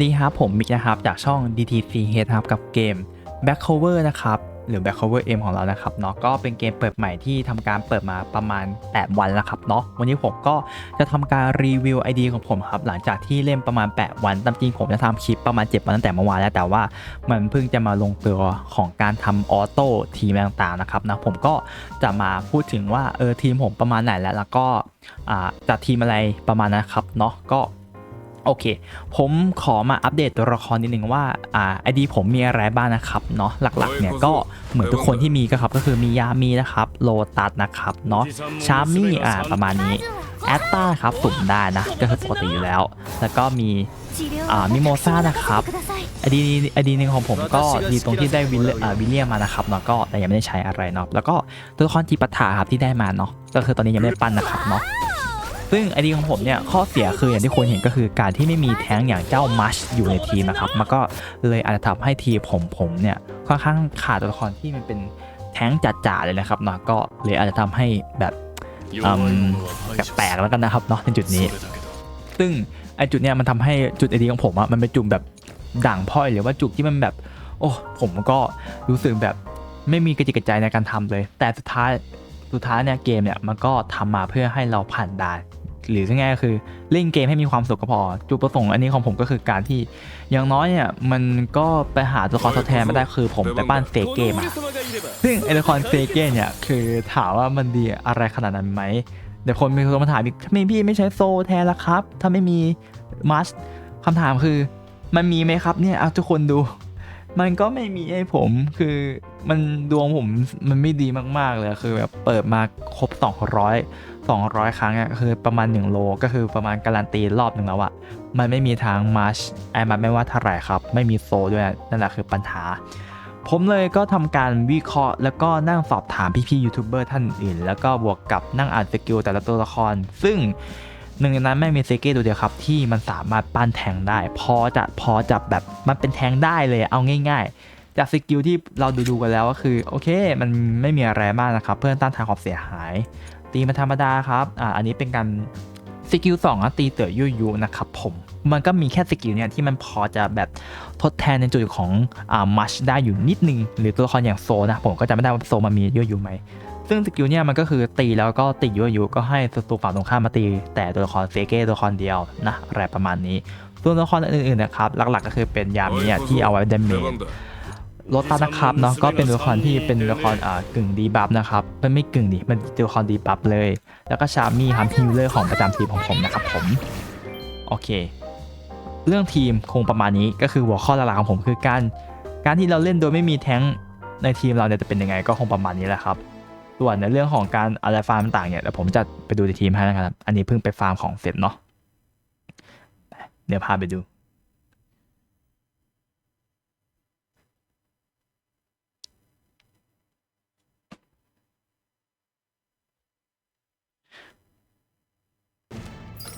นี่ครับผมมิกนะครับจากช่อง DTC h ครับกับเกม Back Cover นะครับหรือ Back Cover M ของเรานะครับเนาะก็เป็นเกมเปิดใหม่ที่ทำการเปิดมาประมาณ 8 วันแล้วครับเนาะวันนี้ผมก็จะทำการรีวิว ID ของผมครับหลังจากที่เล่นประมาณ 8 วันตามจริงผมจะทำคลิปประมาณ 7 วันตั้งแต่เมื่อวานแล้วแต่ว่ามันเพิ่งจะมาลงตัวของการทำออโต้ทีมต่างๆนะครับนะผมก็จะมาพูดถึงว่าเออทีมผมประมาณไหนแล้วแล้วก็อ่าจัดทีมอะไรประมาณนั้นครับเนาะก็ โอเค ผมขอมาอัปเดตตัวละครนิดนึงว่าอ่าไอดีผมมีอะไรบ้างนะครับเนาะหลักๆเนี่ยก็เหมือนทุกคนที่มีก็ครับก็คือมียามีนะครับโลตัสนะครับเนาะชามี่อ่าประมาณนี้แอตตาครับสุ่มได้นะก็คือปกติอยู่แล้ว แล้วก็มีอ่ามิโมซ่านะครับไอดีไอดีหนึงของผมก็ดีตรงที่ได้วิลเลอ่าวิลเลียมมานะครับเนาะก็แต่ยังไม่ได้ใช้อะไรเนาะแล้วก็ตัวละครจีปัฏฐาครับที่ได้มาเนาะก็คือตอนนี้ยังไม่ได้ปั้นนะครับเนาะ ซึ่งไอดีของผมเนี่ยข้อเสียคืออย่างที่คุณเห็นก็คือการที่ไม่มีแท้งอย่างเจ้ามัชอยู่ในทีมนะครับมันก็เลยอาจจะทำให้ทีมผมผมเนี่ยค่อนข้างขาดตัวละครที่มันเป็นแท้งจ๋าๆเลยนะครับเนาะก็เลยอาจจะทำให้แบบอืมแปลกๆแล้วกันนะครับเนาะในจุดนี้ ซึ่งไอจุดเนี้ยมันทำให้จุดไอดีของผมอะมันเป็นจุดแบบด่างพร้อยหรือว่าจุดที่มันแบบ โอ้ผมก็รู้สึกแบบไม่มีกระจิกกระใจในการทำเลย แต่สุดท้ายสุดท้ายเนี่ยเกมเนี่ยมันก็ทำมาเพื่อให้เราผ่านด่าน หรือง่ายๆก็คือเล่นเกมให้มีความสุขก็พอ จุดประสงค์อันนี้ของผมก็คือการที่ อย่างน้อยเนี่ย มันก็ไปหาตัวละครทดแทนไม่ได้คือผมไปบ้านเซเกมาซึ่งไอละครเซเกนเนี่ยคือถามว่ามันดีอะไรขนาดนั้นไหมเดี๋ยวคนมีคนมาถามอีกทำไมพี่ไม่ใช้โซแทนล่ะครับ ถ้าไม่มีมัสคำถามคือมันมีไหมครับเนี่ยเอาทุกคนดู มันก็ไม่มีให้ผมคือมันดวงผมมันไม่ดีมากๆเลยคือแบบเปิดมาครบ 200 200 ครั้งอะคือประมาณ 1 โลก็คือประมาณการันตีรอบหนึ่งแล้วอะมันไม่มีทางมาชไอ้มันไม่ว่าเท่าไหร่ครับ ไม่มีโซด้วยนั่นแหละคือปัญหา ผมเลยก็ทำการวิเคราะห์ แล้วก็นั่งสอบถามพี่ๆยูทูบเบอร์ท่านอื่น แล้วก็บวกกับนั่งอ่านสกิลแต่ละตัวละคร ซึ่ง หนึ่งในนั้นไม่งมีเซเก้ตัวเดียวครับ ที่มันสามารถปั้นแทงได้ พอจะพอจะแบบมันเป็นแทงได้เลยเอาง่าย ๆ จากสกิลที่เราดูๆกันแล้วก็คือ โอเค มันไม่มีอะไรมากนะครับ เพื่อนต้านทานความเสียหาย ตีมันธรรมดาครับอ่าอันนี้เป็นการสกิลสองอะตีเต๋อยุยุนะครับผมมันก็มีแค่สกิลเนี่ยที่มันพอจะแบบทดแทนในจุดของอ่ามัชได้อยู่นิดนึง หรือตัวละครอย่างโซนะ ผมก็จะไม่ได้ว่าโซมันมียุยุไหม ซึ่งสกิลเนี่ยมันก็คือตีแล้วก็ติยุยุก็ให้ศัตรูฝั่งตรงข้ามมาตี แต่ตัวละครเซเก้ตัวละครเดียวนะอะไรประมาณนี้ส่วนตัวละครอื่นๆนะครับหลักๆก็คือเป็นยามีอะที่เอาไว้เดนเมจรถตัสนะครับเนาะก็เป็นตัวละครที่เป็นตัวละครอ่ากึ่งดีบัฟนะครับมันไม่กึ่งดิมันตัวละครดีบัฟเลย แล้วก็ชามี่ครับฮิลเลอร์ของประจำทีมของผมนะครับผมโอเค เรื่องทีมคงประมาณนี้ก็คือหัวข้อหลักๆของผมคือการการที่เราเล่นโดยไม่มีแท้งในทีมเราเนี่ยจะเป็นยังไงก็คงประมาณนี้แหละครับ ส่วนในเรื่องของการอะไรฟาร์มต่างเนี่ยเดี๋ยวผมจะไปดูในทีมให้นะครับ อันนี้เพิ่งไปฟาร์มของเสร็จเนาะเดี๋ยวพาไปดู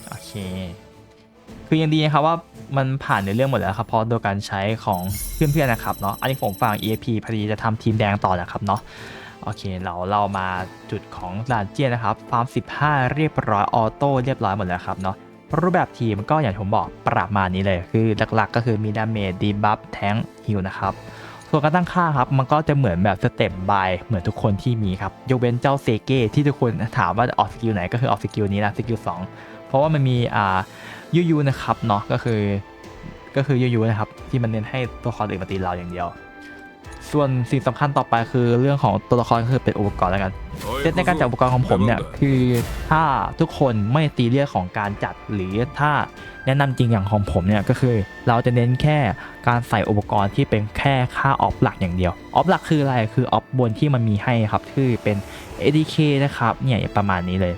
โอเค คือยังดีนะครับว่ามันผ่านในเรื่องหมดแล้วครับเพราะโดยการใช้ของเพื่อนๆนะครับเนาะอันนี้ผมฟัง EAP พอดีจะทำทีมแดงต่อนะครับเนาะ โอเค เราเรามาจุดของดานเจียนนะครับ ฟาร์ม 15 เรียบร้อย ออโต้เรียบร้อยหมดแล้วครับเนาะ รูปแบบทีมก็อย่างที่ผมบอกประมาณนี้เลย คือหลักๆ ก็คือมีดาเมจดีบัฟแทงฮิลนะครับ ส่วนการตั้งค่าครับ มันก็จะเหมือนแบบสเต็ปบายเหมือนทุกคนที่มีครับ ยกเว้นเจ้าเซเก้ที่ทุกคนถามว่าออกสกิลไหนก็คือออกสกิลนี้นะสกิล2เพราะว่ามันมีอ่ายูยูนะครับเนาะก็คือก็คือยูยูนะครับที่มันเน้นให้ตัวละครอื่นมาตีเราอย่างเดียว ส่วนสิ่งสำคัญต่อไปคือเรื่องของตัวละครก็คือเป็นอุปกรณ์แล้วกันเซตในการจัดอุปกรณ์ของผมเนี่ยคือถ้าทุกคนไม่ตีเรียกของการจัดหรือถ้าแนะนำจริงอย่างของผมเนี่ยก็คือ เราจะเน้นแค่การใส่อุปกรณ์ที่เป็นแค่ค่าออฟหลักอย่างเดียวออฟหลักคืออะไรคือออฟบนที่มันมีให้ครับคือเป็น ADK นะครับเนี่ยประมาณนี้เลย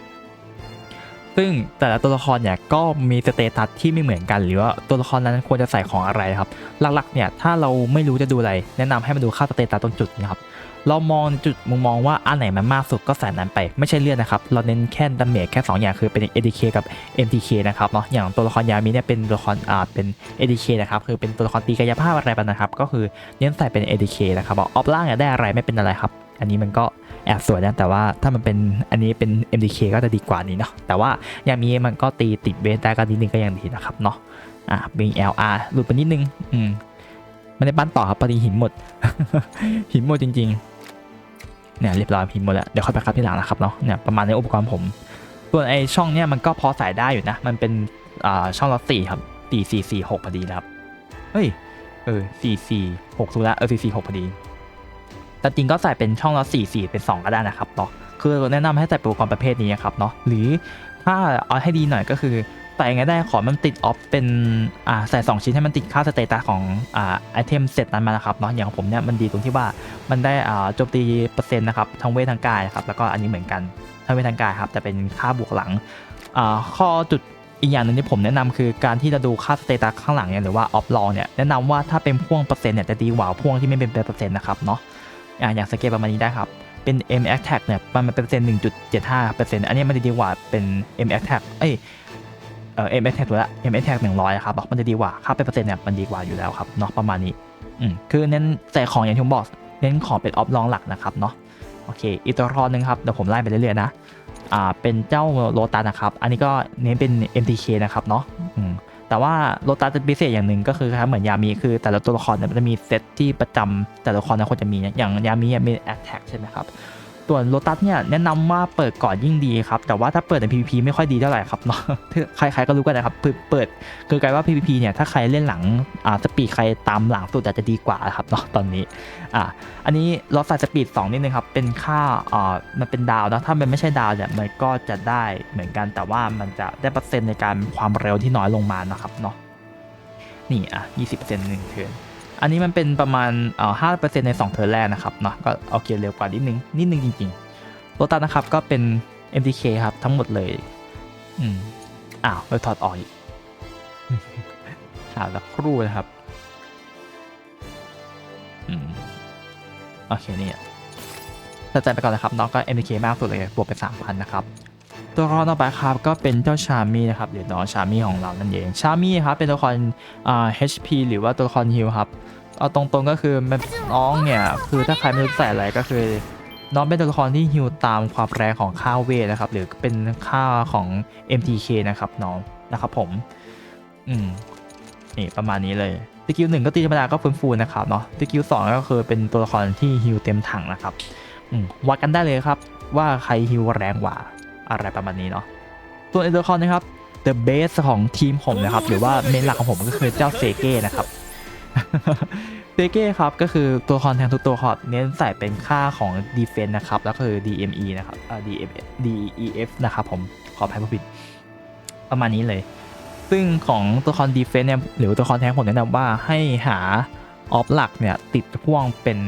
ซึ่งแต่ละตัวละครเนี่ยก็มีสเตตัสที่ไม่เหมือนกัน หรือว่าตัวละครนั้นควรจะใส่ของอะไรครับ หลักๆเนี่ยถ้าเราไม่รู้จะดูอะไร แนะนำให้มาดูค่าสเตตัสตรงจุดนี้ครับเรามองจุดมุมมองว่าอันไหนมันมากสุดก็ใส่นั้นไปไม่ใช่เลือดนะครับ เราเน้นแค่ดาเมจแค่ 2 อย่างคือเป็น ADK กับ MTK นะครับเนาะอย่างตัวละครยามิเนี่ยเป็นตัวละครอ่าเป็น ADK นะครับคือเป็นตัวละครตีกายภาพอะไรไปนะครับ ก็คือเน้นใส่เป็น ADK นะครับออฟล่างเนี่ยได้อะไรไม่เป็นอะไรครับ อันนี้มันก็ แอบสวยนะแต่ว่าถ้ามันเป็นอันนี้เป็น MDK ก็จะดีกว่านี้เนาะแต่ว่าอย่างนี้มันก็ตีติดเบสได้ก็นิดนึงก็ยังดีนะครับเนาะอะบิง LR หลุดไปนิดนึงอืมไม่ได้ปั้นต่อครับพอดีหินหมด หินหมดจริง ๆ เนี่ยเรียบร้อยหินหมดแล้วเดี๋ยวค่อยไปครับที่หลังนะครับเนาะเนี่ยประมาณในอุปกรณ์ผม ส่วนไอช่องเนี้ยมันก็พอใส่ได้อยู่นะ มันเป็นอ่าช่องละสี่ครับสี่สี่สี่หกพอดีนะครับเฮ้ยเออสี่สี่หกสุดละเออสี่สี่หกพอดี แต่จริงก็ใส่เป็นช่องละสี่สี่เป็นสองก็ได้นะครับเนาะคือแนะนำให้ใส่อุปกรณ์ประเภทนี้ครับเนาะหรือถ้าเอาให้ดีหน่อยก็คือใส่ไงได้ขอมันติดออฟเป็นอ่าใส่สองชิ้นให้มันติดค่าสเตตัสของอ่าไอเทมเสร็จนั้นมานะครับเนาะอย่างของผมเนี่ยมันดีตรงที่ว่ามันได้อ่าโจมตีเปอร์เซ็นต์นะครับทั้งเวททั้งกายนะครับแล้วก็อันนี้เหมือนกันทั้งเวททั้งกายครับแต่เป็นค่าบวกหลังอ่าข้อจุดอีกอย่างหนึ่งที่ผมแนะนำคือการที่จะดูค่าสเตตัสข้างหลังเนี่ยหรือว่าออฟลองเนี่ยแนะนำว่าถ้าเป็นพ่วงเปอร์เซ็นต์เนี่ยจะดีกว่าพ่วงที่ไม่เป็นเปอร์เซ็นต์นะครับเนาะ อ่าอย่างสเกลประมาณนี้ได้ครับเป็น M a t t a c เนี่ยมันเป็นเปอร์เซ็นต์หนึ่งจุดเจ็ดห้าเปอร์เซ็นต์อันนี้มันจะดีกว่าเป็น M a t t a c เอ้ยเอ่อ M a t t a c ตัวละ M a t t a c หนึ่งร้อยครับบอกมันจะดีกว่าค่าเป็นเปอร์เซ็นต์เนี่ยมันดีกว่าอยู่แล้วครับเนาะประมาณนี้อืมคือเน้นใส่ของอย่างที่ผมบอกเน้นของเป็นออฟลองหลักนะครับเนาะโอเคอีกตัวละครหนึ่งครับเดี๋ยวผมไล่ไปเรื่อยๆนะอ่าเป็นเจ้าโลตัสนะครับ อันนี้ก็เน้นเป็น MTK นะครับเนาะอืม แต่ว่าโลตัสจะพิเศษอย่างหนึ่งก็คือครับเหมือนยามีคือแต่ละตัวละครเนี่ยมันจะมีเซตที่ประจำแต่ละครนะคนจะมีอย่างยามีมีแอตแทกใช่ไหมครับ ส่วนโลตัสเนี่ยแนะนำว่าเปิดก่อนยิ่งดีครับ แต่ว่าถ้าเปิดใน PVP ไม่ค่อยดีเท่าไหร่ครับเนาะใครๆก็รู้กันนะครับเปิดคือกลายว่า PVP เนี่ยถ้าใครเล่นหลังอ่าสปีดใครตามหลังสุดอาจจะดีกว่าครับเนาะตอนนี้อ่าอันนี้ลดสายสปีด2นิดนึงครับเป็นค่าอ่ามันเป็นดาวนะถ้ามันไม่ใช่ดาวเนี่ยมันก็จะได้เหมือนกันแต่ว่ามันจะได้เปอร์เซ็นต์ในการความเร็วที่น้อยลงมานะครับเนาะนี่อะ20%หนึ่งเทิร์น อันนี้มันเป็นประมาณเอ่อ5%ใน2เทิร์แรกนะครับเนาะก็โอเคเร็วกว่านิดนึงนิดนึงจริงๆโรตัสนะครับก็เป็น MTK ครับทั้งหมดเลย อืมอ้าวเราถอดออกอีกหาสักครู่นะครับอืมโอเคนี่ตัดใจไปก่อนนะครับน้องก็ MK มากสุดเลยบวกไป3,000นะครับ ตัวละครต่อไปครับก็เป็นเจ้าชามี่นะครับหรือน้องชามี่ของเรานั่นเองชามี่ครับเป็นตัวละครอ่า HP หรือว่าตัวละครฮิลครับเอาตรงๆก็คือน้องเนี่ยคือถ้าใครไม่รู้ใส่อะไรก็คือ น้องเป็นตัวละครที่ฮิลตามความแรงของค่าเวทนะครับหรือเป็นค่าของ MTK นะครับน้องนะครับผมอืมนี่ประมาณนี้เลยสกิลหนึ่งก็ตีธรรมดาก็ฟื้นฟูนะครับเนาะสกิลสองก็คือเป็นตัวละครที่ฮิวเต็มถังนะครับวัดกันได้เลยครับว่าใครฮิวแรงกว่า อะไรประมาณนี้เนาะส่วนอีกตัวละครนะครับ The Base ของทีมผมนะครับ หรือว่าเมนหลักของผมก็คือเจ้าเซเก้นะครับเซเก้ครับก็คือตัวละครแทนทุกตัวครับเน้นใส่เป็นค่าของ Defense นะครับแล้วก็คือ DME นะครับเอ่อ DF DEF นะครับผมขออภัยผู้ผิดประมาณนี้เลย ซึ่งของตัวละครดีเฟนเนี่ยหรือตัวละครแทงผมแนะนำว่าให้หาออฟหลักเนี่ยติดพ่วงเป็น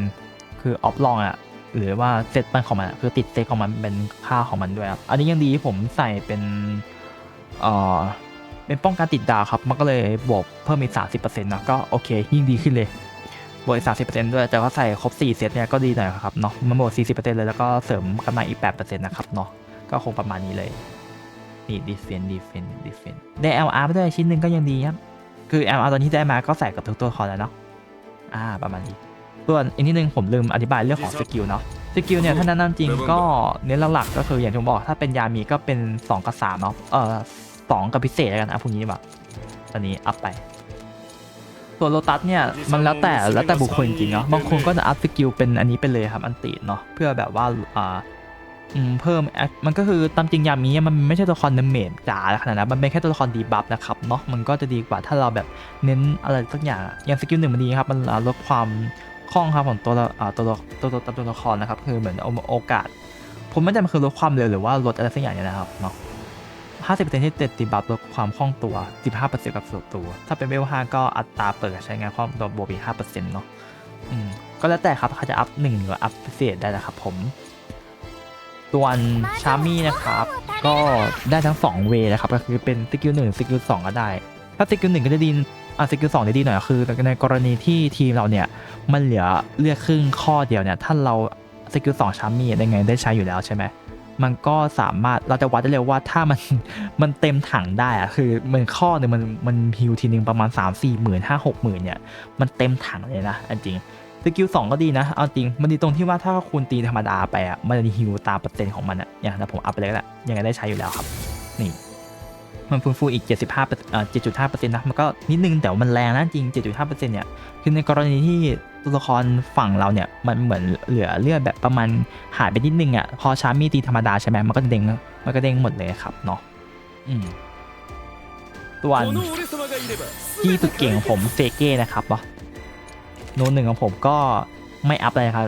คือออฟลองอะ หรือว่าเซตมันของมันคือติดเซตของมันเป็นค่าของมันด้วยครับอันนี้ยังดีผมใส่เป็นเอ่อเป็นป้องกันติดดาวครับมันก็เลยบวกเพิ่มอีก30%นะก็โอเคยิ่งดีขึ้นเลยบวกอีก30%ด้วยแต่ว่าใส่ครบ4เซตเนี่ยก็ดีหน่อยครับเนาะมันบวก40%เลยแล้วก็เสริมกำไรอีก8%นะครับเนาะก็คงประมาณนี้เลยนี่ดีเฟนดีเฟนดีเฟนได้ LR ไปด้วยชิ้นหนึ่งก็ยังดีครับคือ LR ตอนที่ได้มาก็ใส่กับทุกตัวครแล้วเนาะอ่าประมาณนี้ ส่วนอีกนิดนึงผมลืมอธิบายเรื่องของสกิลเนาะสกิลเนี่ยถ้าแนะนำจริงก็เน้นหลักๆก็คืออย่างที่ผมบอกถ้าเป็นยามีก็เป็น 2 กับ3เนาะเอ่อสองกับพิเศษแล้วกันอะพวกนี้แบบตอนนี้อัพไปส่วนโลตัสเนี่ยมันแล้วแต่แล้วแต่บุคคลจริงเนาะบางคนก็จะอัพสกิลเป็นอันนี้ไปเลยครับอันติเนาะเพื่อแบบว่าอ่าอืมเพิ่มมันก็คือตามจริงยามีมันไม่ใช่ตัวละครเนเมดจ๋าขนาดนั้นมันเป็นแค่ตัวละครดีบัฟนะครับเนาะมันก็จะดีกว่าถ้าเราแบบเน้นอะไรสักอย่างอะอย่างสกิลหนึ่งมันดีครับมันลดความ คล่องครับของตัวละอ่าตัวตัวตัวตัวละครนะครับคือเหมือนโอกาส ผมไม่จำมันคือลดความเร็วหรือว่าลดอะไรสักอย่างเนี่ยนะครับเนาะห้าสิบเปอร์เซ็นที่เต็ดตีบัฟลดความคล่องตัวสิบห้าเปอร์เซ็นต์กับส่วนตัว ถ้าเป็นเวลห้าก็อัตราเปิดใช้งานความตัวบวกอีกห้าเปอร์เซ็นต์เนาะอืมก็แล้วแต่ครับเขาจะอัพหนึ่งหรืออัพพิเศษได้นะครับผมส่วนชามี่นะครับ ก็ได้ทั้ง 2 เวนะครับ ก็คือเป็นสกิลหนึ่งสกิลสองก็ได้ ถ้าสกิลหนึ่งก็จะดีอะสกิลสองจะดีหน่อยคือในกรณีที่ทีมเราเนี่ยมันเหลือเลือกครึ่งข้อเดียวเนี่ยถ้าเราสกิลสองชามีได้ไงได้ใช้อยู่แล้วใช่ไหมมันก็สามารถเราจะวัดได้เลยว่าถ้ามันมันเต็มถังได้อะคือมันข้อหนึงมันมันฮิวทีนึงประมาณ 3 4หมื่นห้าหกหมื่นเนี่ยมันเต็มถังเลยนะจริงสกิลสองก็ดีนะเอาจริงมันดีตรงที่ว่าถ้าคุณตีธรรมดาไปอะมันจะฮิวตามเปอร์เซ็นต์ของมันอะอย่างนั้นผมอัพไปเลยก็ได้ยังไงได้ใช้อยู่แล้วครับนี่ มันฟื้นฟูอีก 75เอ่อ7.5%นะ มันก็นิดนึงแต่ว่ามันแรงนะจริง 7.5%เนี่ย คือในกรณีที่ตัวละครฝั่งเราเนี่ย มันเหมือนเหลือเลือดแบบประมาณหายไปนิดนึงอะ่ะ พอชาร์มีตีธรรมดาใช่ไหมมันก็เด้ง มันก็เด้งหมดเลยครับเนาะ อืมตัวที่สุดเก่งของผมเซเก้นะครับเนาะโน้นหนึ่งของผมก็ไม่อัพเลยครับ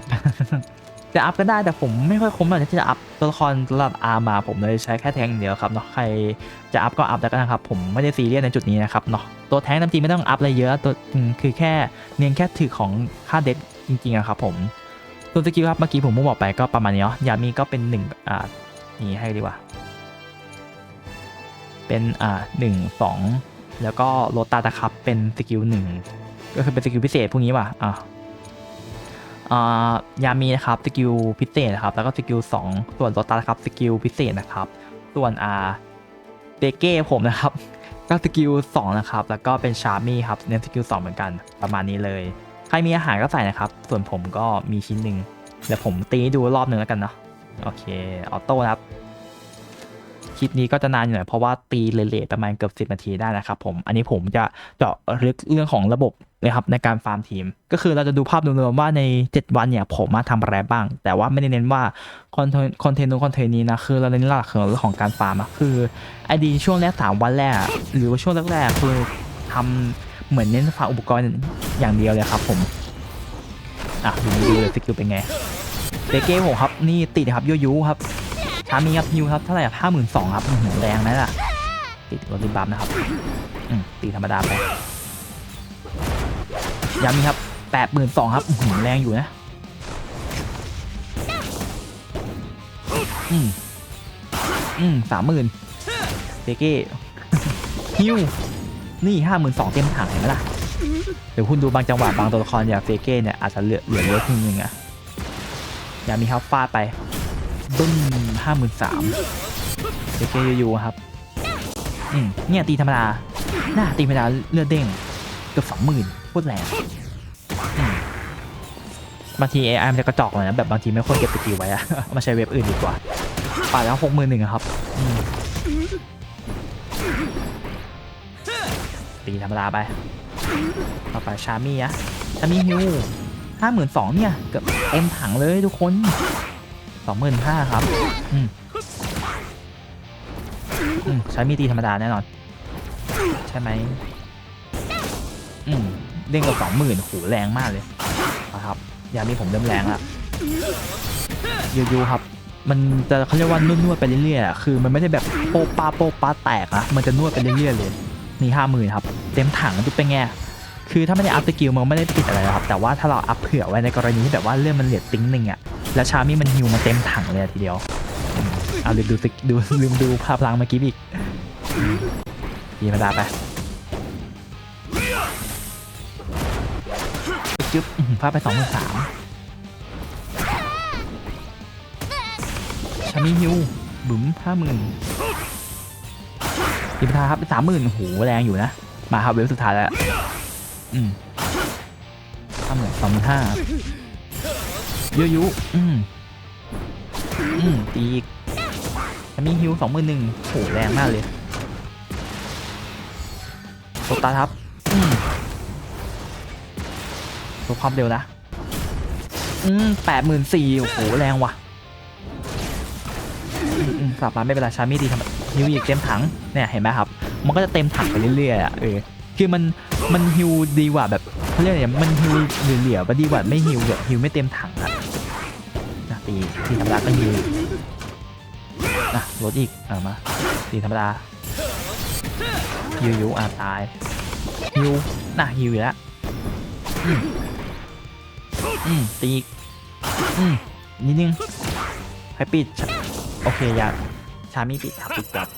จะอัพก็ได้แต่ผมไม่ค่อยคุ้มหรอกที่จะอัพตัวละครระดับอาร์มาผมเลยใช้แค่แทงเดียวครับเนาะใครจะอัพก็อัพแล้วกันนะครับผมไม่ได้ซีเรียสในจุดนี้นะครับเนาะตัวแทงน้ำจีไม่ต้องอัพอะไรเยอะตัวคือแค่เน้นแค่ถือของค่าเด็ดจริงๆอะครับผมตัวสกิลครับเมื่อกี้ผมเพิ่งบอกไปก็ประมาณนี้เนาะยามีก็เป็นหนึ่งอ่านี่ให้ดีกว่า เป็นอ่าหนึ่งสองแล้วก็โรตาตะครับเป็นสกิลหนึ่งก็คือเป็นสกิลพิเศษพวกนี้ว่ะอ่าอ่า ยามีนะครับสกิลพิเศษนะครับแล้วก็สกิลสองส่วนโรตาครับสกิลพิเศษนะครับ ส่วนอาเตเก้ผมนะครับก็สกิลสองนะครับแล้วก็เป็นชาร์มี่ครับเน้นสกิลสองเหมือนกันประมาณนี้เลยใครมีอาหารก็ใส่นะครับ ส่วนผมก็มีชิ้นหนึ่งเดี๋ยวผมตีดูรอบหนึ่งแล้วกันเนาะโอเคออโต้นะครับ คลิปนี้ก็จะนานอยู่หน่อยเพราะว่าตีเลทประมาณเกือบ10นาทีได้นะครับผมอันนี้ผมจะเจาะลึกเรื่องของระบบเลยครับในการฟาร์มทีม ก็คือเราจะดูภาพรวมๆว่าใน 7 วันเนี่ยผมมาทำอะไรบ้าง แต่ว่าไม่ได้เน้นว่าคอนเทนต์คอนเทนต์นู้นคอนเทนต์นี้นะคือเราเน้นหลักของเรื่องของการฟาร์มคือไอดีช่วงแรก 3 วันแรก หรือว่าช่วงแรกๆคือทำเหมือนเน้นฟาร์มอุปกรณ์อย่างเดียวเลยครับผมอะดูดูเลยสกิลเป็นไงเบเก้ผมครับนี่ติดครับยูยูครับ ชามีครับฮิวครับเท่าไหร่ห้าหมื่นสองครับอื้อหือแรงนะล่ะติดรถริบัมนะครับตีธรรมดาไปยามีครับแปดหมื่นสองครับอื้อหืแรงอยู่นะอืมอืมสามหมื่นเบเก้ฮิวนี่ห้าหมื่นสองเต็มถังเห็นไหมล่ะเดี๋ยวคุณดูบางจังหวะบางตัวละครอย่างเฟเก้เนี่ยอาจจะเหลือเหลือเยอะครึ่งนึงอะยามีครับฟาดไป บึ้มห้าหมื่นสามเจเกยูครับอืมเนี่ยตีธรรมดาหน้าตีธรรมดาเลือดเด้งเกือบสองหมื่นโคตรแรงบางที AI มันจะกระจอกหน่อยนะแบบบางทีไม่ควรเก็บสกิลไว้อะมาใช้เว็บอื่นดีกว่าป่าดแล้วหกหมื่นหนึ่งครับตีธรรมดาไปต่อไปชามี่อะชามี่ฮิวห้าหมื่นสองเนี่ยเกือบเต็มถังเลยทุกคน สองหมื่นห้าครับ อืมอืมใช้มีดตีธรรมดาแน่นอน ใช่ไหมอืมเด้งกับสองหมื่นโหแรงมากเลยนะครับยามีผมเริ่มแรงละยูยูครับ มันจะเขาเรียกว่านวดๆไปเรื่อยๆคือมันไม่ได้แบบโปะปาโปะปาแตกนะมันจะนวดไปเรื่อยๆเลยนี่ห้าหมื่นครับ เต็มถังจุดเป็นไงคือถ้าไม่ได้อัพสกิลมันไม่ได้ปิดอะไรครับ แต่ว่าถ้าเราอัพเผื่อไว้ในกรณีที่แบบว่าเรื่องมันเหลือติ้งหนึ่งอะ แล้วชามี่มันฮิวมาเต็มถังเลยอะทีเดียวอืมเอาลืมดูสกดูลืมดูภาพลังเมื่อกี้อีกดีมาดาไปจึ๊บอื้อหือพลาดไปสองหมื่นสามชามี่ฮิวบุ๋มห้าหมื่นดีมาดาครับเป็นสามหมื่นโหแรงอยู่นะ มาครับเวฟสุดท้ายแล้ว อืมห้าหมื่นสองหมื่นห้า ยุยุอืมอืมตีอีกมีฮิวสองหมื่นหนึ่งโหแรงมากเลยโซตาครับอืมตัวความเร็วนะ อืมแปดหมื่นสี่โอ้โห แรงว่ะอืมอืมกลับมาไม่เป็นไรชามี่ดีทำฮิวอีกเต็มถัง เนี่ย เห็นไหมครับ มันก็จะเต็มถังไปเรื่อยๆอะเออคือมันมันฮิวดีกว่าแบบเขาเรียกอะไรมันฮิวเหลี่ยวๆไปดีกว่าไม่ฮิวแบบฮิวไม่เต็มถังอะนะ ตีตีธรรมดาก็ยิงนะลดอีกอะมาตีธรรมดาฮิยูอะตายยูน่ะฮิวอยู่แล้วอืมตีอืมนิดนึงให้ปิดโอเคอยาชามิปิดปิดกับ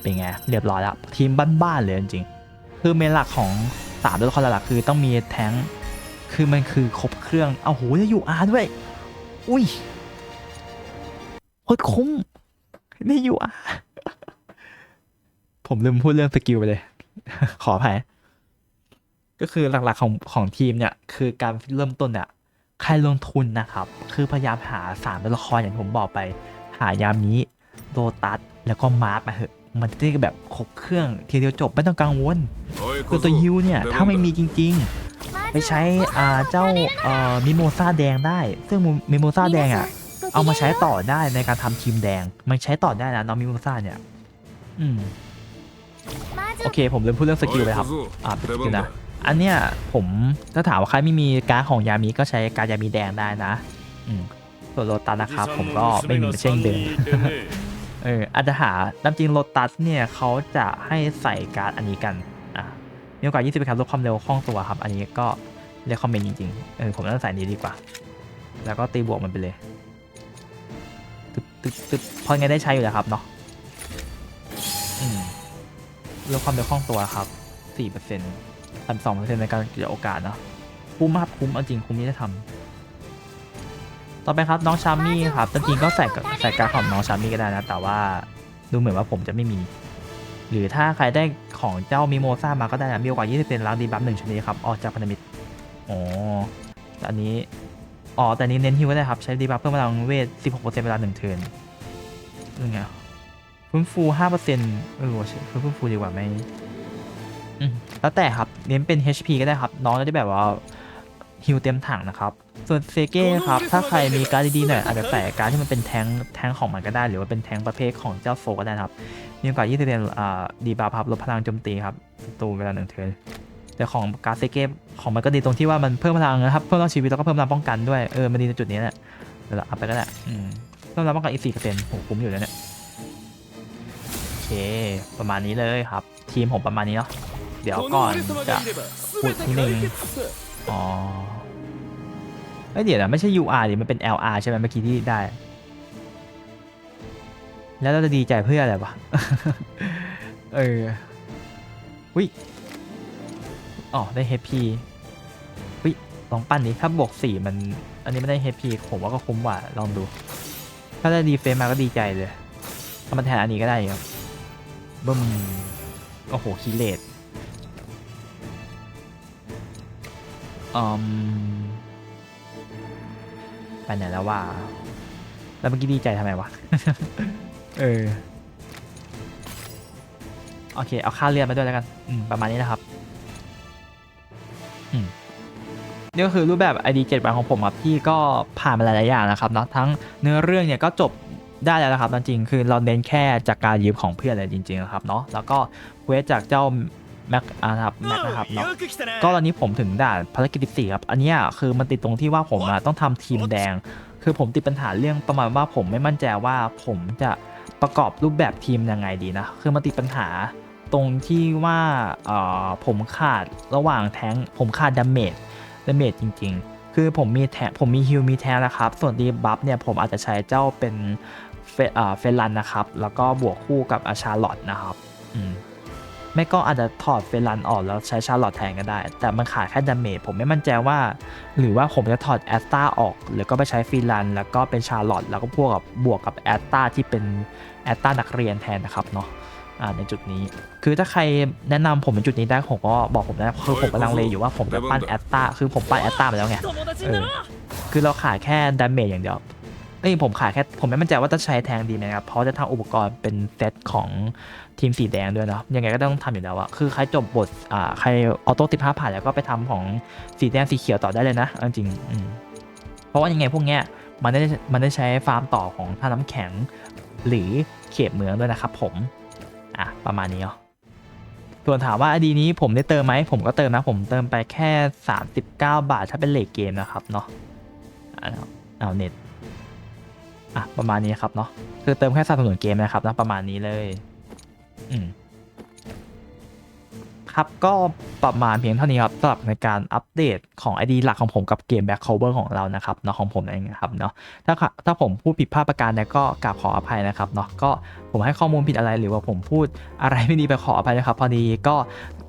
เป็นไง เรียบร้อยแล้ว ทีมบ้านๆเลยจริงๆคือเมนหลักของสามตัวละครหลักคือต้องมีแท้งคือมันคือครบเครื่อง เอาโหจะอยู่อาร์ด้วย อุ้ยโคตรคุ้มได้อยู่อะ ผมลืมพูดเรื่องสกิลไปเลย ขออภัยก็คือหลักๆของของทีมเนี่ยคือการเริ่มต้นเนี่ยใครลงทุนนะครับ คือพยายามหาสามตัวละครอย่างผมบอกไป หายามนี้โดตัสแล้วก็มาร์กมาเหอะมันจะได้แบบครบเครื่องทีเดียวจบไม่ต้องกังวลคือตัวยูเนี่ย ถ้าไม่มีจริง ไปใช้เจ้ามิโมซาแดงได้ ซึ่งมิโมซาแดงอะเอามาใช้ต่อได้ในการทำทีมแดง มันใช้ต่อได้นะน้องมิโมซาเนี่ย อืมโอเค ผมเริ่มพูดเรื่องสกิลเลยครับ อ่าเป็นสกิลนะ อันเนี้ยผมถ้าถามว่าใครไม่มีการของยามิก็ใช้การยามิแดงได้นะอืมส่วนโรตัสนะครับผมก็ไม่มีเช่นเดิมเอออาจจะหาตามจริงโรตัสเนี่ยเขาจะให้ใส่การอันนี้กัน มีโอกาส 20 ครับลดความเร็วคล่องตัวครับ อันนี้ก็เรียกคอมเมนต์จริงๆ เออผมน่าจะใส่นี้ดีกว่า แล้วก็ตีบวกมันไปเลย ตึ๊บตึ๊บตึ๊บพราะไงได้ใช้อยู่แล้วครับเนาะอืมลดความเร็วคล่องตัวครับ 4%เปอร์เซ็นต์พันสองเปอร์เซ็นต์ในการเกิดโอกาสเนาะคุ้มครับคุ้มเอาจริงคุ้มที่จะทำต่อไปครับน้องชามี่ครับจริงๆก็ใส่กับใส่การดของน้องชามี่ก็ได้นะ แต่ว่าดูเหมือนว่าผมจะไม่มี หรือถ้าใครได้ของเจ้ามิโมซ่ามาก็ได้นะมีโอกาส20%ล้างดีบัฟหนึ่งชนิดครับ ออกจากพันธมิตรอ๋อแต่อันนี้ อ๋อ แต่นี้เน้นฮิวก็ได้ครับ ใช้ดีบัฟเพิ่มพลังเวท 16%เวลาหนึ่งเทิร์นยังไงฟื้นฟู5%เออว่ะฟื้นฟูดีกว่าไหมอืมแล้วแต่ครับ เน้นเป็น HP ก็ได้ครับ น้องจะได้แบบว่าฮิวเต็มถังนะครับ ส่วนเซเก้ครับ ถ้าใครมีการดีๆหน่อยอาจจะใส่การที่มันเป็นแทงแทงของมันก็ได้ หรือว่าเป็นแทงประเภทของเจ้าโฟก็ได้ครับ มีโอกาสยี่สิบเปอร์เซ็นต์ดีบาร์พับลดพลังโจมตีครับตูเวลาหนึ่งเทินแต่ของการเซเก้ของมันก็ดีตรงที่ว่ามันเพิ่มพลังนะครับ เพิ่มพลังชีวิตแล้วก็เพิ่มพลังป้องกันด้วย เออ มันดีในจุดนี้แหละเดี๋ยวอัพไปก็ได้เพิ่มพลังป้องกันอีกสี่เปอร์เซ็นต์โหคุ้มอยู่แล้วเนี่ยโอเค ประมาณนี้เลยครับ ทีมผมประมาณนี้เนาะ เดี๋ยวก่อนจะพูดนิดนึ่งอ๋อ เอ้ยเดี๋ยวนะไม่ใช่ UR ดิมันเป็น LR ใช่ไหมเมื่อกี้ที่ได้ แล้วเราจะดีใจเพื่ออะไรวะ เออวิอ๋อได้ HP วิลองปั้นดิถ้าบวกสีมัน อันนี้ไม่ได้ HP ผมว่าก็คุ้มกว่าลองดู ถ้าได้ดีเฟนมาก็ดีใจเลยถ้ามันแทนอันนี้ก็ได้ครับบึ้มโอ้โหคีเลตอืม ไปไหนแล้วว่า แล้วเมื่อกี้ดีใจทำไมวะ เออ โอเค เอาค่าเลือดมาด้วยแล้วกัน อืม ประมาณนี้นะครับอืมนี่ก็คือรูปแบบ ID 7วันของผมครับที่ก็ผ่านมาหลาย ๆ อย่างนะครับเนาะทั้งเนื้อเรื่องเนี่ยก็จบได้แล้วนะครับจริงๆคือเราเน้นแค่จากการยืมของเพื่อนเลยจริงๆนะครับเนาะแล้วก็เควสจากเจ้า แม็กนะครับแม็กนะครับเนาะก็ตอนนี้ผมถึงด่านภารกิจสี่ครับ อันนี้คือมันติดตรงที่ว่าผมต้องทำทีมแดง คือผมติดปัญหาเรื่องประมาณว่าผมไม่มั่นใจว่าผมจะประกอบรูปแบบทีมยังไงดีนะ คือมันติดปัญหาตรงที่ว่าผมขาดระหว่างแทงผมขาดดาเมจดาเมจจริง ๆ คือผมมีแทผมมีฮิลมีแทงนะครับ ส่วนดีบัฟเนี่ยผมอาจจะใช้เจ้าเป็นเฟลันนะครับ แล้วก็บวกคู่กับอาชาลอตนะครับ ไม่ก็อาจจะถอดเฟรันออกแล้วใช้ชาร์ลอตแทนก็ได้ แต่มันขาดแค่ดาเมจผมไม่มั่นใจว่า หรือว่าผมจะถอดแอสตาออก หรือก็ไปใช้เฟีรัน แล้วก็เป็นชาร์ลอตแล้วก็พวกกับบวกกับแอสตาที่เป็นแอสตานักเรียนแทนนะครับเนาะในจุดนี้ คือถ้าใครแนะนำผมในจุดนี้ได้ผมก็บอกผมนะคือผมกำลังเลอยู่ว่าผมจะปั้นแอสตาคือผมปั้นแอสตาไปแล้วไงคือเราขาดแค่ดาเมจอย่างเดียว เอ้ยผมขาดแค่ผมไม่มั่นใจว่าจะใช้แทงดีไหมครับเพราะจะทำอุปกรณ์เป็นเซตของทีมสีแดงด้วยเนาะยังไงก็ต้องทำอยู่แล้วอะคือใครจบบทอ่าใครออโต้สิบห้าผ่านแล้วก็ไปทำของสีแดงสีเขียวต่อได้เลยนะจริงอืมเพราะว่ายังไงพวกเนี้ยมันได้มันได้ใช้ฟาร์มต่อของท่าน้ำแข็ง หรือเขตเมืองด้วยนะครับผมอะประมาณนี้เนาะส่วนถามว่าอดีนี้ผมได้เติมไหมผมก็เติมนะ ผมเติมไปแค่ 39 บาทถ้าเป็นเลทเกมนะครับเนาะอะเอาเน็ต อะประมาณนี้ครับเนาะคือเติมแค่สนับสนุนเกมนะครับนะประมาณนี้เลย อืมครับก็ประมาณเพียงเท่านี้ครับสำหรับในการอัปเดตของ ID หลักของผมกับเกม Back Cover ของเรานะครับเนาะของผมเองนะครับเนาะถ้าถ้าผมพูดผิดพลาดประการใดก็กราบขออภัยนะครับเนาะก็ผมให้ข้อมูลผิดอะไรหรือว่าผมพูดอะไรไม่ดีไปขออภัยนะครับ พอดีก็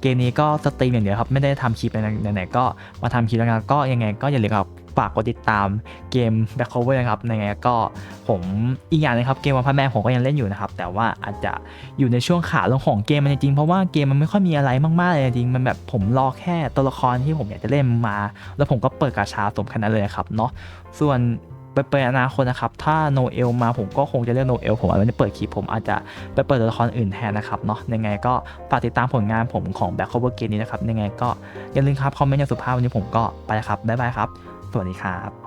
เกมนี้ก็สตรีมอย่างเดียวครับ ไม่ได้ทำคลิปไหนๆก็มาทำคลิปแล้วกันก็ยังไงก็อย่าลืมครับฝากกดติดตามเกม Back Cover นะครับยังไงก็ผมอีกอย่างหนึงครับเกมวันพันแม่ผมก็ยังเล่นอยู่นะครับ แต่ว่าอาจจะอยู่ในช่วงขาลงของเกมมันจริงเพราะว่าเกมมันไม่ค่อยมีอะไรมากๆเลยจริงมันแบบผมรอแค่ตัวละครที่ผมอยากจะเล่นมา แล้วผมก็เปิดกาชาสมแค่นั้นเลยครับเนาะส่วน ไปเปิดอนาคตนะครับ ถ้าโนเอลมาผมก็คงจะเรียกโนเอลผมอาจจะเปิดคลิปผมอาจจะไปเปิดตัวละครอื่นแทนนะครับเนาะยังไงก็ฝากติดตามผลงานผมของ Back Cover Game นี้นะครับยังไงก็อย่าลืมครับคอมเมนต์อย่างสุภาพวันนี้ผมก็ไปแล้วครับบ๊ายบายครับ สวัสดีครับ